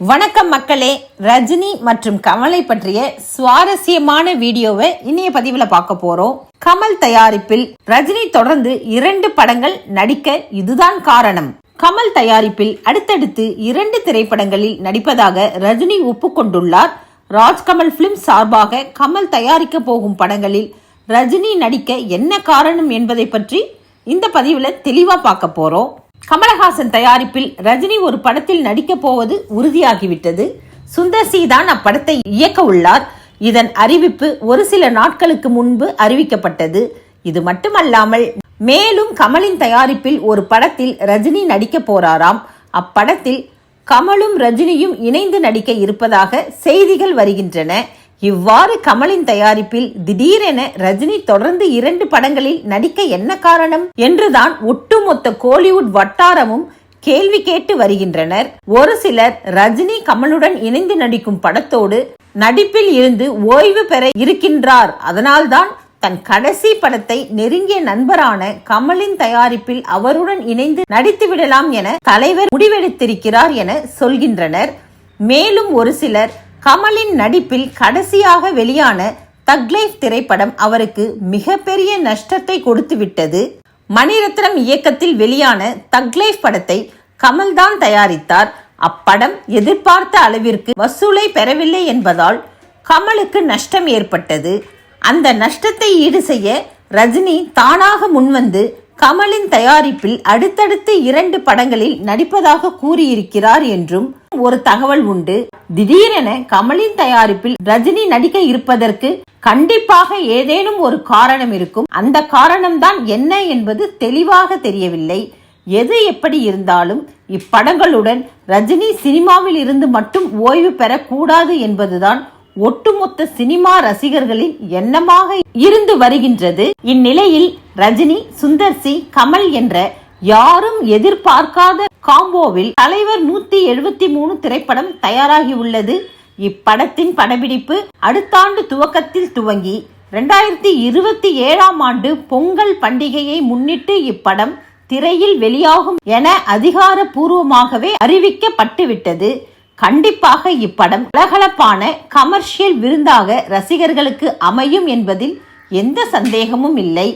வணக்கம் மக்களே. ரஜினி மற்றும் கமலை பற்றிய சுவாரஸ்யமான வீடியோவை இனிய பதிவில் பார்க்க போறோம். கமல் தயாரிப்பில் ரஜினி தொடர்ந்து இரண்டு படங்கள் நடிக்க இதுதான் காரணம். கமல் தயாரிப்பில் அடுத்தடுத்து இரண்டு திரைப்படங்களில் நடிப்பதாக ரஜினி ஒப்புக்கொண்டுள்ளார். ராஜ்கமல் பிலிம் சார்பாக கமல் தயாரிக்க போகும் படங்களில் ரஜினி நடிக்க என்ன காரணம் என்பதை பற்றி இந்த பதிவில் தெளிவாக பார்க்க போறோம். கமலஹாசன் தயாரிப்பில் ரஜினி ஒரு படத்தில் நடிக்க போவது உறுதியாகிவிட்டது. சுந்தர் சி தான் அப்படத்தை இயக்க உள்ளார். இதன் அறிவிப்பு ஒரு சில நாட்களுக்கு முன்பு அறிவிக்கப்பட்டது. இது மட்டுமல்லாமல் மேலும் கமலின் தயாரிப்பில் ஒரு படத்தில் ரஜினி நடிக்கப் போறாராம். அப்படத்தில் கமலும் ரஜினியும் இணைந்து நடிக்க இருப்பதாக செய்திகள் வருகின்றன. இவ்வாறு கமலின் தயாரிப்பில் திடீரென ரஜினி தொடர்ந்து இரண்டு படங்களில் நடிக்க என்ன காரணம்? என்றுதான் ஒட்டுமொத்த கோலிவுட் வட்டாரமும் கேள்வி கேட்டு வருகின்றனர். ஒரு சிலர் ரஜினி கமலுடன் இணைந்து நடிக்கும் படத்தோடு நடிப்பில் இருந்து ஓய்வு பெற இருக்கின்றார். அதனால்தான் தன் கடைசி படத்தை நெருங்கிய நண்பரான கமலின் தயாரிப்பில் அவருடன் இணைந்து நடித்து விடலாம் என தலைவர் முடிவெடுத்திருக்கிறார் என சொல்கின்றனர். மேலும் ஒரு சிலர் கமலின் நடிப்பில் கடைசியாக வெளியான தக்லைஃப் திரைப்படம் அவருக்கு மிகப்பெரிய நஷ்டத்தை கொடுத்துவிட்டது. மணிரத்னம் இயக்கத்தில் வெளியான தக்லைஃப் படத்தை கமல்தான் தயாரித்தார். அப்படம் எதிர்பார்த்த அளவிற்கு வசூலை பெறவில்லை என்பதால் கமலுக்கு நஷ்டம் ஏற்பட்டது. அந்த நஷ்டத்தை ஈடு செய்ய ரஜினி தானாக முன்வந்து கமலின் தயாரிப்பில் அடுத்தடுத்து இரண்டு படங்களில் நடிப்பதாக கூறியிருக்கிறார் என்றும் ஒரு தகவல் உண்டு. திடீரென கமலின் தயாரிப்பில் ரஜினி நடிக்க இருப்பதற்கு கண்டிப்பாக ஏதேனும் ஒரு காரணம் இருக்கும். அந்த காரணம்தான் என்ன என்பது தெளிவாக தெரியவில்லை. எது எப்படி இருந்தாலும் இப்படங்களுடன் ரஜினி சினிமாவில் இருந்து மட்டும் ஓய்வு பெறக்கூடாது என்பதுதான் ஒட்டுமொத்த சினிமா ரசிகர்களின் எண்ணமாக இருந்து வருகின்றது. இந்நிலையில் ரஜினி சுந்தர் சி கமல் என்ற யாரும் எதிர்பார்க்காத காம்போவில் தலைவர் நூத்தி எழுபத்தி மூணு திரைப்படம் தயாராகி உள்ளது இப்படத்தின் படப்பிடிப்பு அடுத்த ஆண்டு துவக்கத்தில் துவங்கி ரெண்டாயிரத்தி இருபத்தி ஏழாம் ஆண்டு பொங்கல் பண்டிகையை முன்னிட்டு இப்படம் திரையில் வெளியாகும் என அதிகாரப்பூர்வமாகவே அறிவிக்கப்பட்டுவிட்டது. கண்டிப்பாக இப்படம் கலகலப்பான கமர்ஷியல் விருந்தாக ரசிகர்களுக்கு அமையும் என்பதில் எந்த சந்தேகமும் இல்லை.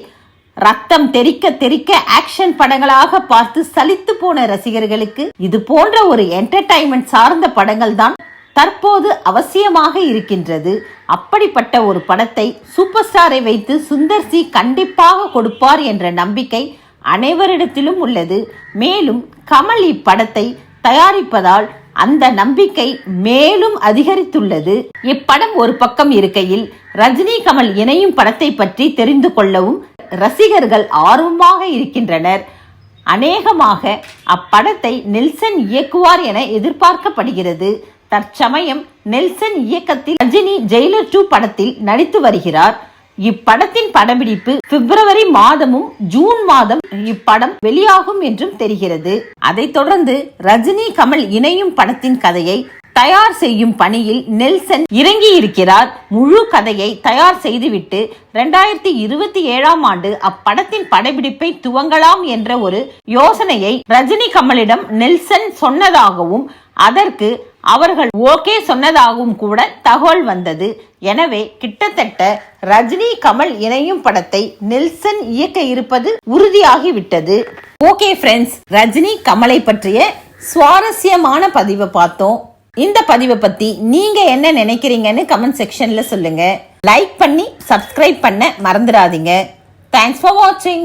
ரத்தம் தெறிக்க தெறிக்க ஆக்ஷன் படங்களாக பார்த்து சலித்து போன ரசிகர்களுக்கு இது போன்ற ஒரு என்டர்டைன்மெண்ட் சார்ந்த படங்கள் தான் தற்போது அவசியமாக இருக்கின்றது. அப்படிப்பட்ட ஒரு படத்தை சூப்பர் ஸ்டாரை வைத்து சுந்தர் சி கண்டிப்பாக கொடுப்பார் என்ற நம்பிக்கை அனைவரிடத்திலும் உள்ளது. மேலும் கமல் இப்படத்தை தயாரிப்பதால் அந்த நம்பிக்கை மேலும் அதிகரித்துள்ளது. இப்படம் ஒரு பக்கம் இருக்கையில் ரஜினி கமல் இணையும் படத்தை பற்றி தெரிந்து கொள்ளவும் ரசிகர்கள் ஆர்வமாக இருக்கின்றனர். அநேகமாக அப்படத்தை நெல்சன் இயக்குவார் என எதிர்பார்க்கப்படுகிறது. தற்சமயம் நெல்சன் இயக்கத்தில் ரஜினி ஜெயிலர் டூ படத்தில் நடித்து வருகிறார். இப்படத்தின் படப்பிடிப்பு பிப்ரவரி மாதமும் ஜூன் மாதம் இப்படம் வெளியாகும் என்றும் தெரிகிறது. அதைத் தொடர்ந்து ரஜினி கமல் இணையும் படத்தின் கதையை தயார் செய்யும் பணியில் நெல்சன் இறங்கி இருக்கிறார் முழு கதையை தயார் செய்துவிட்டு ரெண்டாயிரத்தி இருபத்தி ஏழாம் ஆண்டு அப்படத்தின் படப்பிடிப்பை துவங்கலாம் என்ற ஒரு யோசனையை ரஜினி கமலிடம் நெல்சன் சொன்னதாகவும் அதற்கு அவர்கள் ஓகே சொன்னதாகவும் கூட தகவல் வந்தது. எனவே கிட்டத்தட்ட ரஜினி கமல் இணையும் படத்தை நெல்சன் இயக்க இருப்பது உறுதியாகிவிட்டது. ஓகே ஃப்ரெண்ட்ஸ் ரஜினி கமலை பற்றிய சுவாரஸ்யமான பதிவை பார்த்தோம். இந்த பதிவை பத்தி நீங்க என்ன நினைக்கிறீங்கன்னு கமெண்ட் செக்ஷன்ல சொல்லுங்க. லைக் பண்ணி சப்ஸ்கிரைப் பண்ண மறந்துடாதீங்க. தேங்க்ஸ் ஃபார் வாட்சிங்